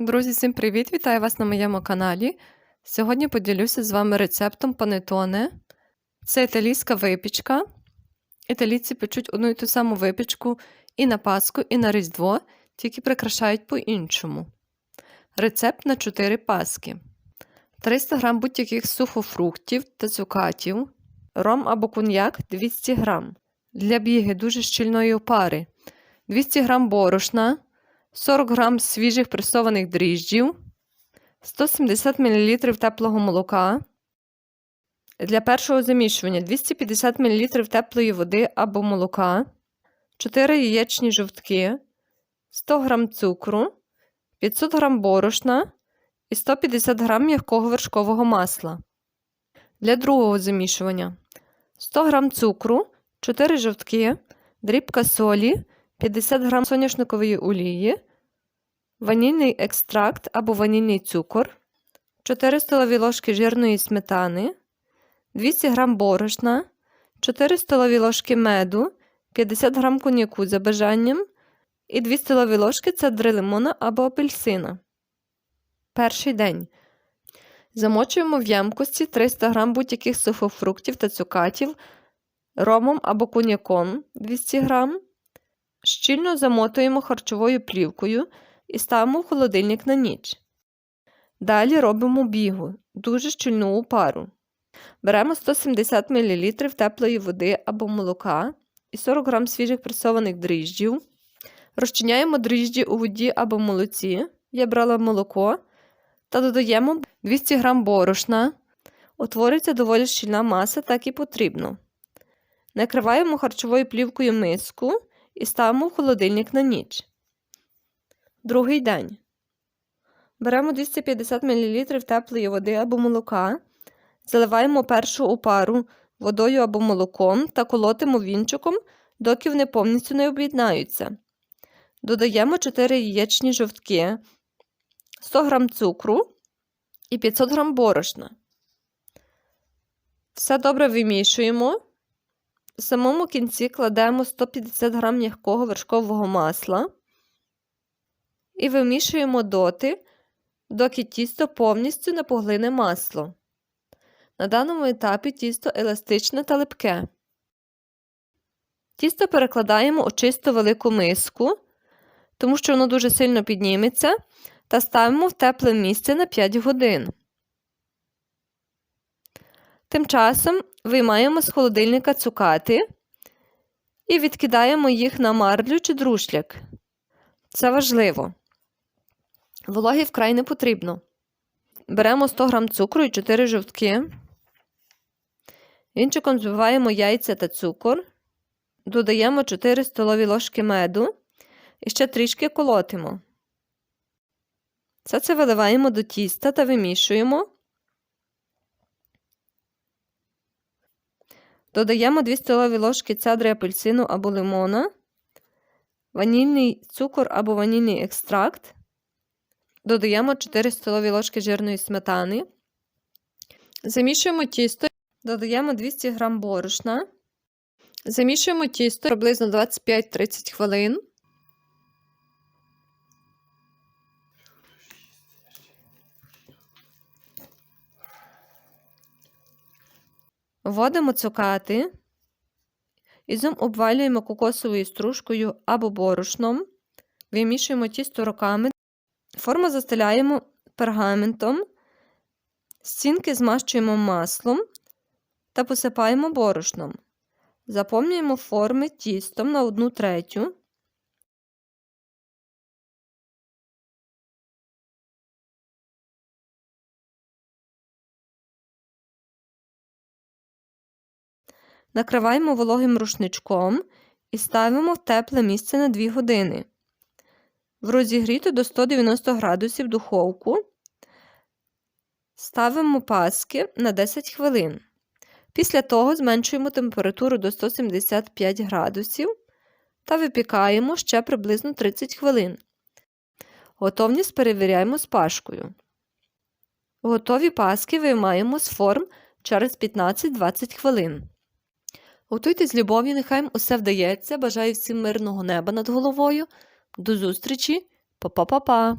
Друзі, всім привіт! Вітаю вас на моєму каналі. Сьогодні поділюся з вами рецептом панетоне. Це італійська випічка. Італійці печуть одну і ту саму випічку і на Пасху, і на Різдво, тільки прикрашають по-іншому. Рецепт на 4 паски. 300 г будь-яких сухофруктів та цукатів, ром або коньяк 200 г. Для біги дуже щільної опари 200 г борошна. 40 г свіжих пресованих дріжджів, 170 мл теплого молока. Для першого замішування 250 мл теплої води або молока, 4 яєчні жовтки, 100 г цукру, 500 г борошна і 150 г м'якого вершкового масла. Для другого замішування 100 г цукру, 4 жовтки, дрібка солі. 50 г соняшникової олії, ванільний екстракт або ванільний цукор, 4 столові ложки жирної сметани, 200 г борошна, 4 столові ложки меду, 50 г коньяку за бажанням і 2 столові ложки цедри лимона або апельсина. Перший день. Замочуємо в ямкості 300 г будь-яких сухофруктів та цукатів, ромом або коньяком 200 г. Щільно замотуємо харчовою плівкою і ставимо в холодильник на ніч. Далі робимо бігу, дуже щільну опару. Беремо 170 мл теплої води або молока і 40 г свіжих пресованих дріжджів. Розчиняємо дріжджі у воді або молоці. Я брала молоко та додаємо 200 г борошна. Утвориться доволі щільна маса, так і потрібно. Накриваємо харчовою плівкою миску і ставимо в холодильник на ніч. Другий день. Беремо 250 мл теплої води або молока, заливаємо першу опару водою або молоком та колотимо вінчиком, доки вони повністю не об'єднаються. Додаємо 4 яєчні жовтки, 100 г цукру і 500 г борошна. Все добре вимішуємо. В самому кінці кладемо 150 г м'якого вершкового масла і вимішуємо доти, доки тісто повністю не поглине масло. На даному етапі тісто еластичне та липке. Тісто перекладаємо у чисто велику миску, тому що воно дуже сильно підніметься, та ставимо в тепле місце на 5 годин. Тим часом виймаємо з холодильника цукати і відкидаємо їх на марлю чи друшляк. Це важливо. Вологи вкрай не потрібно. Беремо 100 г цукру і 4 жовтки. Вінчиком збиваємо яйця та цукор. Додаємо 4 столові ложки меду і ще трішки колотимо. Все це виливаємо до тіста та вимішуємо. Додаємо 2 столові ложки цедри апельсину або лимона, ванільний цукор або ванільний екстракт. Додаємо 4 столові ложки жирної сметани. Замішуємо тісто, додаємо 200 г борошна. Замішуємо тісто приблизно 25-30 хвилин. Вводимо цукати, ізюм обвалюємо кокосовою стружкою або борошном, вимішуємо тісто руками, форму застеляємо пергаментом, стінки змащуємо маслом та посипаємо борошном. Заповнюємо форми тістом на 1 третю. Накриваємо вологим рушничком і ставимо в тепле місце на 2 години. В розігріту до 190 градусів духовку ставимо паски на 10 хвилин. Після того зменшуємо температуру до 175 градусів та випікаємо ще приблизно 30 хвилин. Готовність перевіряємо з пашкою. Готові паски виймаємо з форм через 15-20 хвилин. Готуйте з любов'ю, нехай усе вдається. Бажаю всім мирного неба над головою. До зустрічі, Па-па-па-па!